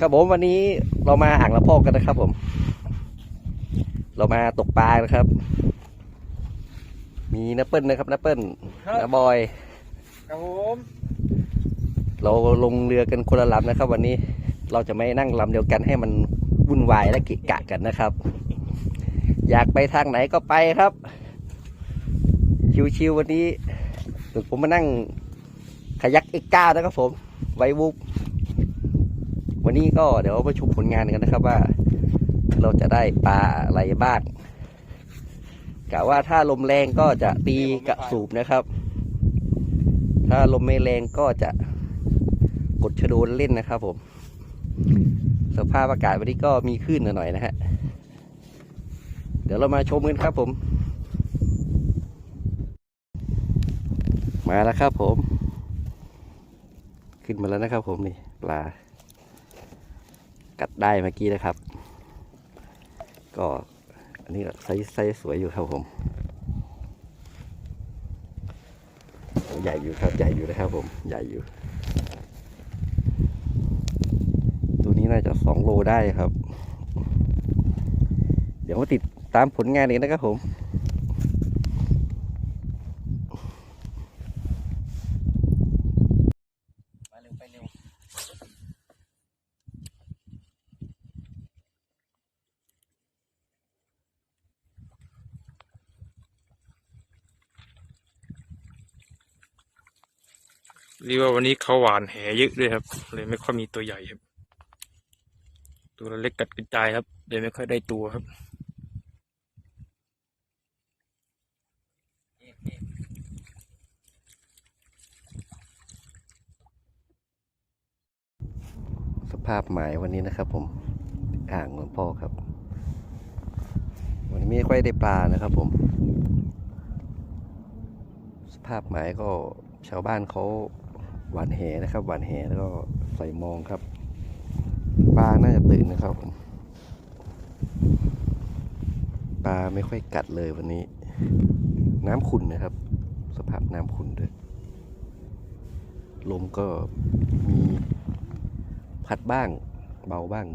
ครับผมวันนี้เรามาอ่างละพอกกันนะครับผม เรามาตกปลานะครับ มีน้าเปิ้ลนะครับน้าเปิ้ลครับน้าบอยครับผมเราลงเรือกันคนละลำนะครับ วันนี้เราจะไม่นั่งลำเดียวกันให้มันวุ่นวายและเกะกะกันนะครับ อยากไปทางไหนก็ไปครับ ชิวๆวันนี้เดี๋ยวผมมานั่งขยักเอ็กก้านะครับผมไว้วุบ วันนี้ก็เดี๋ยวมาชมผลงานกันนะครับว่า เราจะได้ปลาอะไรบ้างกะว่าถ้าลมแรงก็จะตีกระสูบนะครับ ถ้าลมไม่แรงก็จะกดชะโดนเล่นนะครับ ผม สภาพอากาศวันนี้ก็มีคลื่นหน่อยๆนะฮะเดี๋ยวเรามาชมกันครับผม มาแล้วครับผม ขึ้นมาแล้วนะครับผมนี่ปลา กัดได้เมื่อกี้นะครับ ก็อันนี้ก็ไซส์ไซส์สวยอยู่ครับผมใหญ่อยู่ครับใหญ่อยู่นะครับผมใหญ่อยู่ ตัวนี้น่าจะสองโลได้ครับ เดี๋ยวมาติดตามผลงานเองนะครับผม ไปเร็วไปเร็ว เรียกว่าวันนี้เขาหวานแหเยอะด้วยครับ เลยไม่ค่อยมีตัวใหญ่ครับ ตัวเล็กกัดกระจายครับ เลยไม่ค่อยได้ตัวครับสภาพหมายวันนี้นะครับ ผมอ่างหลวงพ่อครับ วันนี้ไม่ค่อยได้ปลานะครับ ผม สภาพหมายก็ชาวบ้านเขา หวานแหนะครับ หวานแหแล้วก็ใส่มองครับปลาน่าจะตื่นนะครับผมปลาไม่ค่อยกัดเลยวันนี้ น้ำขุ่นนะครับ สภาพน้ำขุ่นด้วยลมก็มีพัดบ้าง เบาบ้าง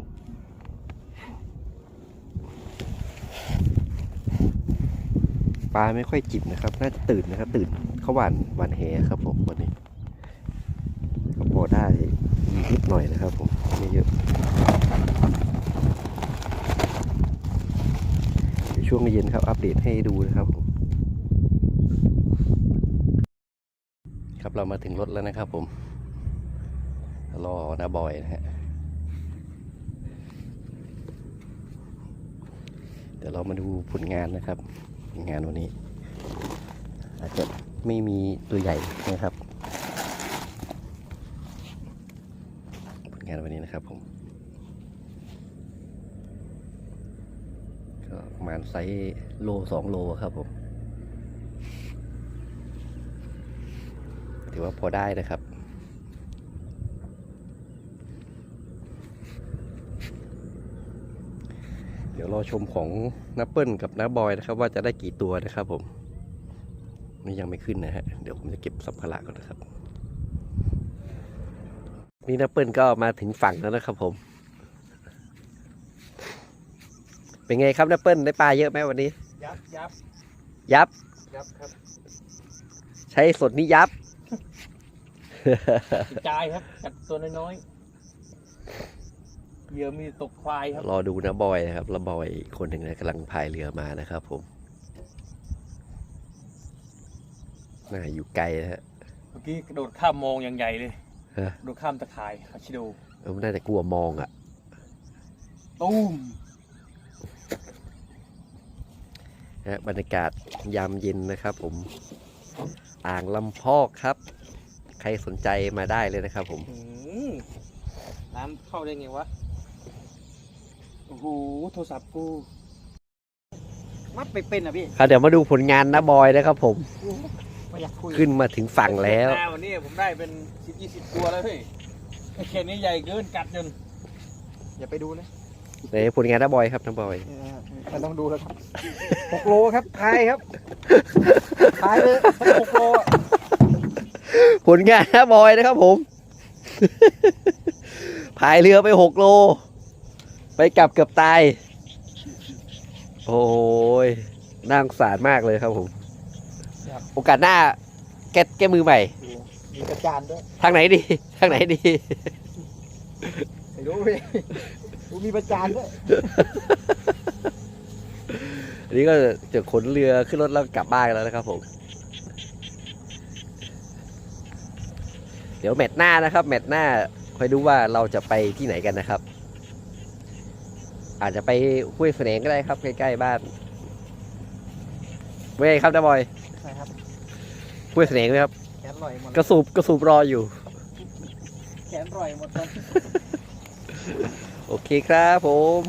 ปลาไม่ค่อยจิบนะครับ น่าจะตื่นนะครับ ตื่นเขาหวานหวานแหครับผมวันนี้ ได้นิดหน่อยนะครับผมไม่เยอะช่วงเย็นครับอัปเดตให้ดูนะครับผมครับเรามาถึงรถแล้วนะครับผมรอนาบอยนะฮะเดี๋ยวเรามาดูผลงานนะครับผลงานวันนี้ อาจจะไม่มีตัวใหญ่นะครับ ผลงานวันนี้นะครับผม ก็ประมาณไซส์โลสองโลครับผม ถือว่าพอได้นะครับเดี๋ยวรอชมของน้าเปิลกับน้าบอยนะครับ ว่าจะได้กี่ตัวนะครับผม นี่ยังไม่ขึ้นนะฮะ เดี๋ยวผมจะเก็บสัมภาระก่อนนะครับ นี่น้าเปิ้ลก็มาถึงฝั่งแล้วนะครับผม เป็นไงครับน้าเปิ้ลได้ปลาเยอะไหมวันนี้ ยับยับยับ ยับครับใช้สดนี่ยับ กระจายครับกัดตัวน้อยๆเหยื่อมีตกควายครับ รอดูนะบอยนะครับแล้วบอยอีกคนหนึ่งนะกำลังพายเรือมานะครับผมน่าอยู่ไกลนะฮะเมื่อกี้กระโดดข้ามมองอย่างใหญ่เลย ฮะกระโดดข้ามตะข่ายคาชิโดเออน่าจะกลัวมองอะตุ้มนะฮะบรรยากาศยามเย็นนะครับ ผม อ่างลำพอกครับ ใครสนใจมาได้เลยนะครับ ผมหืมน้ำเข้าได้ไงวะ โอ้โห โทรศัพท์กู มัดไปเป็นอะพี่ ครับเดี๋ยวมาดูผลงานนะบอยนะครับผม ไม่อยากคุยขึ้นมาถึงฝั่งแล้วหน้าวันนี้ผมได้เป็นสิบยี่สิบตัวแล้วเฮ้ยไอ้เคนนี่ใหญ่เกินกัดจนอย่าไปดูนะในผลงานนะบอยครับนะบอยมันต้องดูแล้วครับหกโลครับทายครับทายเลยหกโลอะผลงานนะบอยนะครับผมพพายเรือไปหกโล ไปกลับเกือบตาย โอ้ยน่าสงสารมากเลยครับผม ครับ โอกาสหน้าแกแกมือใหม่มีกระจานด้วยทางไหนดี ทางไหนดี ไม่รู้พี่กูมีประจานด้วยอันนี้ก็จะขนเรือขึ้นรถแล้วกลับบ้านกันแล้วนะครับผม เดี๋ยวแมตช์หน้านะครับ แมตช์หน้าคอยดูว่าเราจะไปที่ไหนกันนะครับ อาจจะไปห้วยแสนงก็ได้ครับใกล้ๆบ้านเว้ยครับนะบอย ใช่ครับห้วยแสนงไหมครับ แขนลอยหมดกระสูบกระสูบรออยู่ แขนลอยหมดเลย โอเคครับผม